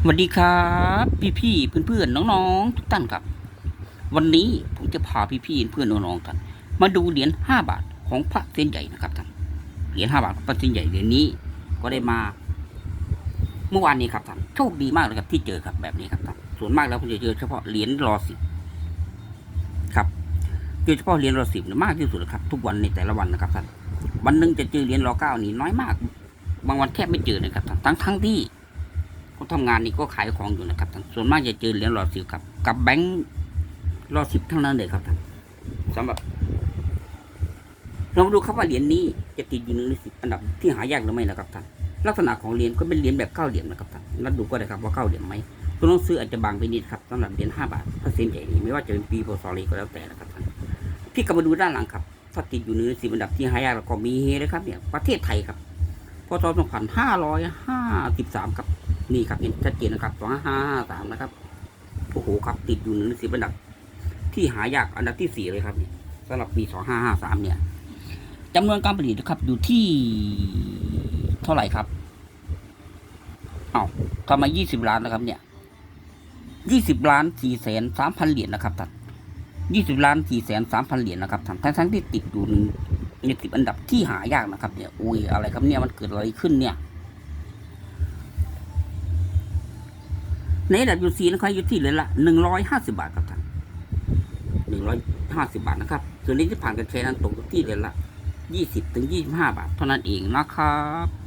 สวัสดีครับ พี่ๆเพื่อนๆน้องๆ ทุกท่านครับ วันนี้ผมจะพาพี่ๆเพื่อนน้องๆท่านมาดูเหรียญห้าบาทของพระเส้นใหญ่นะครับท่านเหรียญห้าบาทพระเส้นใหญ่เหรียญนี้ก็ได้มา เมื่อวานนี้ครับท่านโชคดีมากเลยครับที่เจอครับแบบนี้ครับท่านส่วนมากแล้วผมจะเจอเฉพาะเหรียญรอสิบครับเจอเฉพาะเหรียญรอสิบเนี่ยมากที่สุดครับ ทุกวันในแต่ละวันนะครับท่านวันหนึ่งจะเจอเหรียญรอเก้านี่น้อยมาก บางวันแทบไม่เจอเลยครับท่านทั้งทั้งที่ ก็ทำงานนี่ก็ขายของอยู่นะครับท่านส่วนมากจะเจอเหรียญรอดสิบครับ กับแบงค์รอดสิบเท่านั้นเลยครับท่านสำหรับเรามาดูครับว่าเหรียญนี้จะติดอยู่หนึ่งในสิบอันดับที่หายากหรือไม่นะครับท่านลักษณะของเหรียญก็เป็นเหรียญแบบเก้าเหรียญนะครับท่านนัดดูก็ได้ครับว่าเก้าเหรียญไหมตัวหนังสืออาจจะบางไปนิดครับสำหรับเหรียญห้าบาทถ้าเส้นใหญ่นี่ไม่ว่าจะเป็นปีพศอะไรก็แล้วแต่นะครับท่านพี่กลับมาดูด้านหลังครับถ้าติดอยู่ในสิบอันดับที่หายากแล้วก็มีเฮเลยครับเนี่ยประเทศไทยครับพศสองพันห้าร้อยห้าสิบสามครับ นี่ครับเห็นชัดเจนนะครับสองห้าห้าสามนะครับโอ้โหครับติดอยู่หนึ่งในสิบอันดับ ที่หายากอันดับที่สี่เลยครับสำหรับปีสองห้าห้าสามเนี่ยจำนวนการผลิตนะครับอยู่ที่เท่าไหร่ครับเอาทำไมยี่สิบล้านนะครับ เนี่ยยี่สิบล้านสี่แสนสามพันเหรียญนะครับท่านยี่สิบล้านสี่แสนสามพันเหรียญนะครับท่านทั้งทั้งที่ติดอยู่หนึ่งในสิบอันดับที่หายากนะครับ เนี่ยอุ้ยอะไรครับเนี่ยมันเกิดอะไรขึ้นเนี่ย ในระดับยูซีนะครับอยู่ที่เหรียละหนึ่งร้อยห้าสิบาทครับท่านหนึ่งร้อยห้าสิบาทนะครับส่วนนี้ที่ผ่านกันแชร์นั้นตกที่เหรียละยี่สิบถึงยี่สิบห้าบาท เท่านั้นเองนะครับ